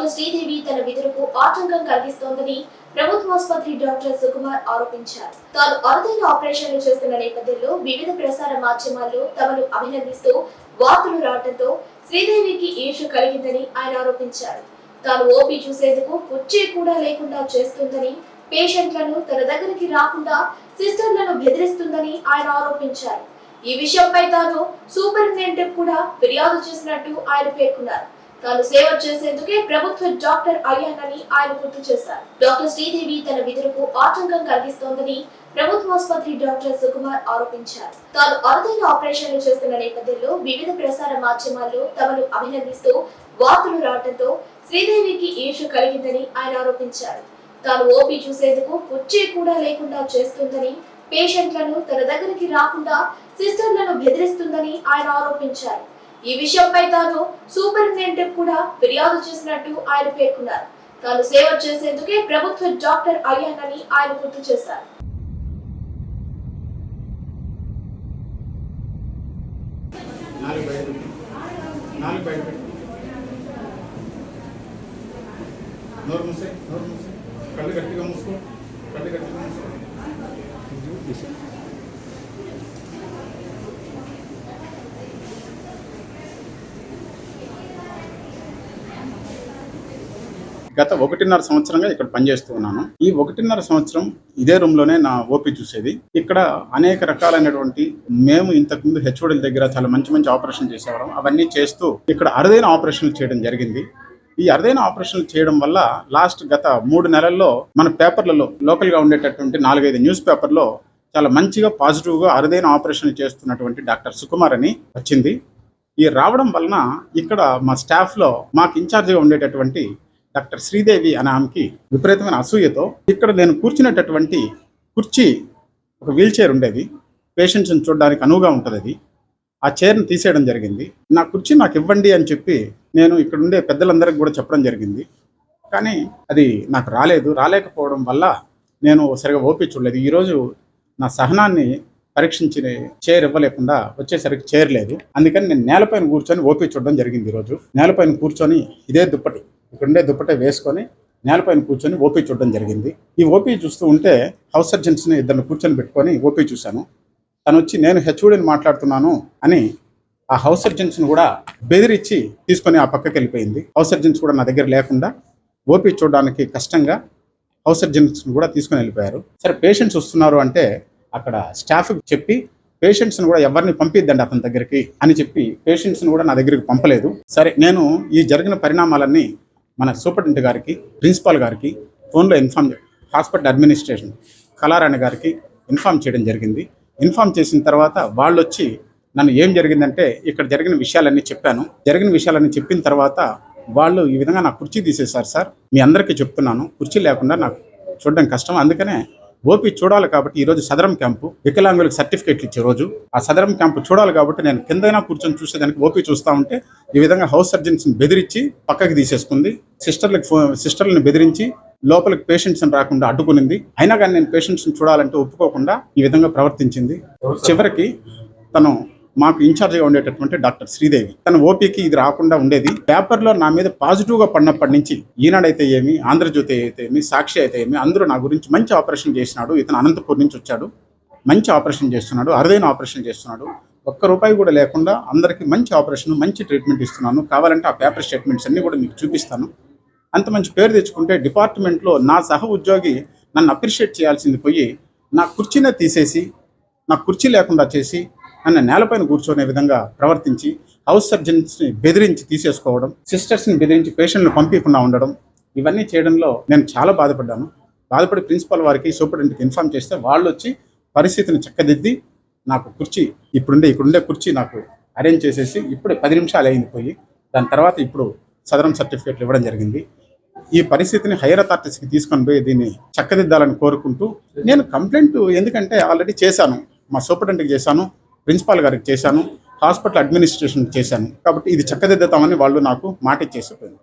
Doctor Sridevi తన విధులకు ఆటంకం కలిగిస్తోందని ప్రభుత్వాసుపత్రి డాక్టర్ సుకుమార్ ఆరోపించారు. తాను అరుదైన ఆపరేషన్లు చేస్తున్న నేపథ్యంలో వివిధ ప్రసార మాధ్యమాల్లో తమను అభినందిస్తూ వార్తలు రావడంతో శ్రీదేవికి ఈర్ష కలిగిందని ఆయన ఆరోపించారు. తాను ఓపీ చూసేందుకు కుర్చీ కూడా లేకుండా చేస్తుందని పేషెంట్లను తన దగ్గరికి రాకుండా సిస్టర్లను బెదిరిస్తుందని ఆయన ఆరోపించారు. ఈ విషయంపై తాను సూపరింటెండెంట్ కూడా ఫిర్యాదు చేసినట్టు ఆయన పేర్కొన్నారు. తాను సేవ చేసేందుకే ప్రభుత్వ డాక్టర్ అయ్యానని ఆయన గుర్తు చేశారు. డాక్టర్ శ్రీదేవి తన విధులకు ఆటంకం కలిగిస్తోందని ప్రభుత్వ ఆసుపత్రి డాక్టర్ సుకుమార్ ఆరోపించారు. తాను అరుదైన ఆపరేషన్లు చేస్తున్న నేపథ్యంలో వివిధ ప్రసార మాధ్యమాల్లో తమను అభినందిస్తూ వార్తలు రావడంతో శ్రీదేవికి ఈర్ష కలిగిందని ఆయన ఆరోపించారు. తాను ఓపీ చూసేందుకు కుర్చీ కూడా లేకుండా చేస్తుందని పేషెంట్లను తన దగ్గరికి రాకుండా సిస్టర్లను బెదిరిస్తుందని ఆయన ఆరోపించారు. ఈ విషయంపై తాను సూపరింటెండెంట్ కూడా ఫిర్యాదు చేసినట్టు ఆయన పేర్కొన్నారు. తాను సేవ చేసేందుకే ప్రభుత్వ డాక్టర్ అయ్యానని ఆయన గుర్తు చేశారు. నోరు మూసే నోరు మూసే. కళ్ళు గట్టిగా మూసుకో కళ్ళు గట్టిగా మూసుకో. గత ఒకటిన్నర సంవత్సరంగా ఇక్కడ పనిచేస్తూ ఉన్నాను. ఈ ఒకటిన్నర సంవత్సరం ఇదే రూమ్లోనే నా ఓపీ చూసేది. ఇక్కడ అనేక రకాలైనటువంటి మేము ఇంతకుముందు హెచ్ఓడిల దగ్గర చాలా మంచి మంచి ఆపరేషన్ చేసేవాళ్ళం. అవన్నీ చేస్తూ ఇక్కడ అరుదైన ఆపరేషన్లు చేయడం జరిగింది. ఈ అరుదైన ఆపరేషన్లు చేయడం వల్ల లాస్ట్ గత మూడు నెలల్లో మన పేపర్లలో లోకల్గా ఉండేటటువంటి నాలుగైదు న్యూస్ పేపర్లో చాలా మంచిగా పాజిటివ్గా అరుదైన ఆపరేషన్లు చేస్తున్నటువంటి డాక్టర్ సుకుమార్ అని వచ్చింది. ఈ రావడం వలన ఇక్కడ మా స్టాఫ్లో మాకు ఇన్ఛార్జిగా ఉండేటటువంటి డాక్టర్ శ్రీదేవి అనే ఆమెకి విపరీతమైన అసూయతో ఇక్కడ నేను కూర్చునేటటువంటి కుర్చీ ఒక వీల్ చైర్ ఉండేది. పేషెంట్స్ని చూడడానికి అనువుగా ఉంటుంది అది. ఆ చైర్ని తీసేయడం జరిగింది. నా కుర్చీ నాకు ఇవ్వండి అని చెప్పి నేను ఇక్కడ ఉండే పెద్దలందరికీ కూడా చెప్పడం జరిగింది. కానీ అది నాకు రాలేదు. రాలేకపోవడం వల్ల నేను సరిగా ఓపి చూడలేదు. ఈరోజు నా సహనాన్ని పరీక్షించిన చైర్ ఇవ్వలేకుండా వచ్చేసరికి చైర్ లేదు. అందుకని నేను నేలపైన కూర్చొని ఓపి చూడడం జరిగింది ఈరోజు నేలపైన కూర్చొని ఇదే దుప్పటి. ఇక్కడుండే దుప్పటే వేసుకొని నేలపైన కూర్చొని ఓపీ చూడడం జరిగింది. ఈ ఓపీ చూస్తూ ఉంటే హౌస్ సర్జన్స్ని ఇద్దరిని కూర్చొని పెట్టుకొని ఓపీ చూశాను. తను వచ్చి నేను హెచ్ఓడిని మాట్లాడుతున్నాను అని ఆ హౌస్ సర్జన్స్ని కూడా బెదిరించి తీసుకొని ఆ పక్కకి వెళ్ళిపోయింది. హౌస్ సర్జన్స్ కూడా నా దగ్గర లేకుండా ఓపీ చూడడానికి కష్టంగా హౌస్ సర్జన్స్ని కూడా తీసుకొని వెళ్ళిపోయారు. సరే పేషెంట్స్ వస్తున్నారు అంటే అక్కడ స్టాఫ్కి చెప్పి పేషెంట్స్ని కూడా ఎవరిని పంపిద్దండి అతని దగ్గరికి అని చెప్పి పేషెంట్స్ని కూడా నా దగ్గరికి పంపలేదు. సరే నేను ఈ జరిగిన పరిణామాలన్నీ మన సూపరింటెండెంట్ గారికి ప్రిన్సిపాల్ గారికి ఫోన్లో ఇన్ఫామ్ హాస్పిటల్ అడ్మినిస్ట్రేషన్ కళారాణి గారికి ఇన్ఫామ్ చేయడం జరిగింది. ఇన్ఫామ్ చేసిన తర్వాత వాళ్ళు వచ్చి నన్ను ఏం జరిగిందంటే ఇక్కడ జరిగిన విషయాలన్నీ చెప్పాను. జరిగిన విషయాలన్నీ చెప్పిన తర్వాత వాళ్ళు ఈ విధంగా నా కుర్చీ తీసేశారు సార్. మీ అందరికీ చెప్తున్నాను. కుర్చీ లేకుండా నాకు చూడడం కష్టం. అందుకనే ఓపీ చూడాలి కాబట్టి ఈ రోజు సదరం క్యాంపు వికలాంగులకు సర్టిఫికేట్లు ఇచ్చే రోజు. ఆ సదరం క్యాంపు చూడాలి కాబట్టి నేను కిందైనా కూర్చొని చూసేదానికి ఓపీ చూస్తా ఉంటే ఈ విధంగా హౌస్ సర్జన్స్ని బెదిరించి పక్కకి తీసేసుకుంది. సిస్టర్లకు ఫోన్ సిస్టర్లను బెదిరించి లోపలికి పేషెంట్స్ రాకుండా అడ్డుకునింది. అయినా కానీ నేను పేషెంట్స్ చూడాలంటే ఒప్పుకోకుండా ఈ విధంగా ప్రవర్తించింది. చివరికి తను మాకు ఇన్ఛార్జ్గా ఉండేటటువంటి డాక్టర్ శ్రీదేవి. తన ఓపీకి ఇది రాకుండా ఉండేది. పేపర్లో నా మీద పాజిటివ్గా పడినప్పటి నుంచి ఈనాడైతే ఏమి ఆంధ్రజ్యోతి అయితే ఏమి సాక్షి అయితే ఏమి అందరూ నా గురించి మంచి ఆపరేషన్ చేసినాడు. ఇతను అనంతపూర్ నుంచి వచ్చాడు. మంచి ఆపరేషన్ చేస్తున్నాడు. అరుదైన ఆపరేషన్ చేస్తున్నాడు. ఒక్క రూపాయి కూడా లేకుండా అందరికీ మంచి ఆపరేషన్ మంచి ట్రీట్మెంట్ ఇస్తున్నాను. కావాలంటే ఆ పేపర్ స్టేట్మెంట్స్ అన్నీ కూడా మీకు చూపిస్తాను. అంత మంచి పేరు తెచ్చుకుంటే డిపార్ట్మెంట్లో నా సహ ఉద్యోగి నన్ను అప్రిషియేట్ చేయాల్సింది పోయి నా కుర్చీనే తీసేసి నా కుర్చీ లేకుండా చేసి నన్ను నేలపైన కూర్చొనే విధంగా ప్రవర్తించి హౌస్ సర్జన్స్ని బెదిరించి తీసేసుకోవడం సిస్టర్స్ని బెదిరించి పేషెంట్ని పంపించకుండా ఉండడం ఇవన్నీ చేయడంలో నేను చాలా బాధపడ్డాను. బాధపడి ప్రిన్సిపల్ వారికి సూపరింటెండెంట్కి ఇన్ఫామ్ చేస్తే వాళ్ళు వచ్చి పరిస్థితిని చక్కదిద్ది నాకు కుర్చీ ఇప్పుడుండే ఇక్కడుండే కుర్చీ నాకు అరేంజ్ చేసేసి ఇప్పుడే పది నిమిషాలు అయింది పోయి దాని తర్వాత ఇప్పుడు సదరం సర్టిఫికేట్లు ఇవ్వడం జరిగింది. ఈ పరిస్థితిని హైయర్ అథారిటీస్కి తీసుకొని పోయి దీన్ని చక్కదిద్దాలని కోరుకుంటూ నేను కంప్లైంట్ ఎందుకంటే ఆల్రెడీ చేశాను మా సూపరింటెండెంట్కి చేశాను. ప్రిన్సిపాల్ గారికి చేశాను హాస్పిటల్ అడ్మినిస్ట్రేషన్ చేశాను. కాబట్టి ఇది చక్కదిద్దుతామని వాళ్ళు నాకు మాట ఇచ్చేసిపోయింది